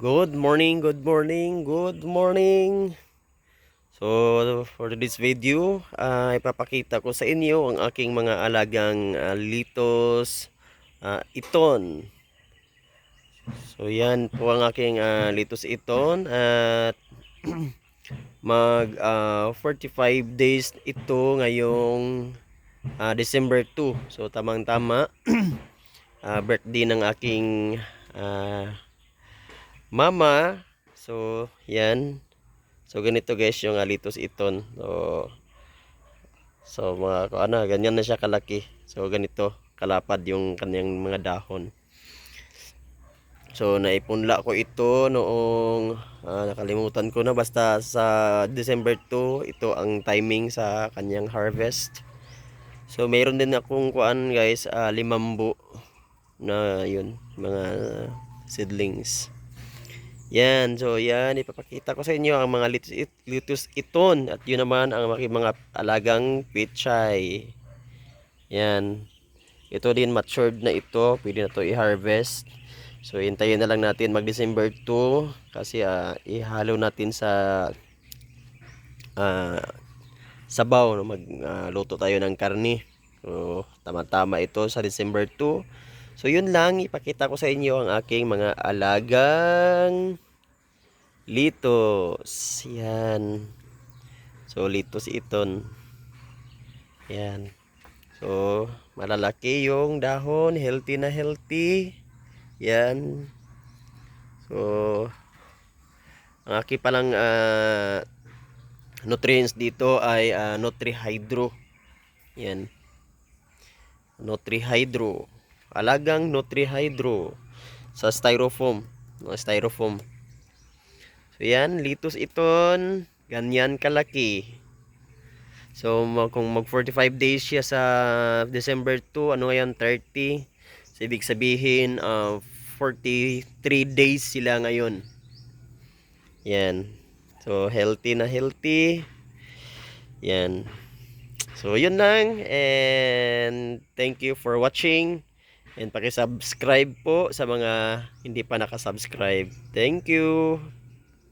Good morning, good morning, good morning. So, for this video, ah, ipapakita ko sa inyo ang aking mga alagang ah, litos ah, iton. So, yan po ang aking litos iton at mag ah, 45 days ito ngayong December 2. So, tamang-tama birthday ng aking ah, mama. So, yan. So, ganito guys yung alitos iton. So, so mga ano, ganyan na siya kalaki. So, ganito kalapad yung kanyang mga dahon. So, naipunla ko ito noong ah, nakalimutan ko na basta sa December 2, ito ang timing sa kanyang harvest. So, mayroon din akong kuan guys, ah, limambu na yun, mga seedlings. Yan, so yan, ipapakita ko sa inyo ang mga litus, it, iton at yun naman ang mga alagang pichay. Yan. Ito din matured na ito, pwede na to i-harvest. So hintayin na lang natin mag December 2 kasi ah, ihalo natin sa ah, sabaw no magluto tayo ng karne. So tama-tama ito sa December 2. So yun lang, ipakita ko sa inyo ang aking mga alagang litos. Yan. So litos iton. Yan. So malalaki yung dahon, healthy na healthy. Yan. So ang aking palang ah, nutrients dito ay uh, Nutrihydro. Yan. Nutrihydro. Alagang Nutrihydro sa styrofoam. No, styrofoam. So yan, litos iton. Ganyan kalaki. So kung mag 45 days siya sa December 2, ano ngayon 30. So, ibig sabihin uh, 43 days sila ngayon. Yan. So healthy na healthy. Yan. So yun lang and thank you for watching and paki-subscribe po sa mga hindi pa nakasubscribe. Thank you.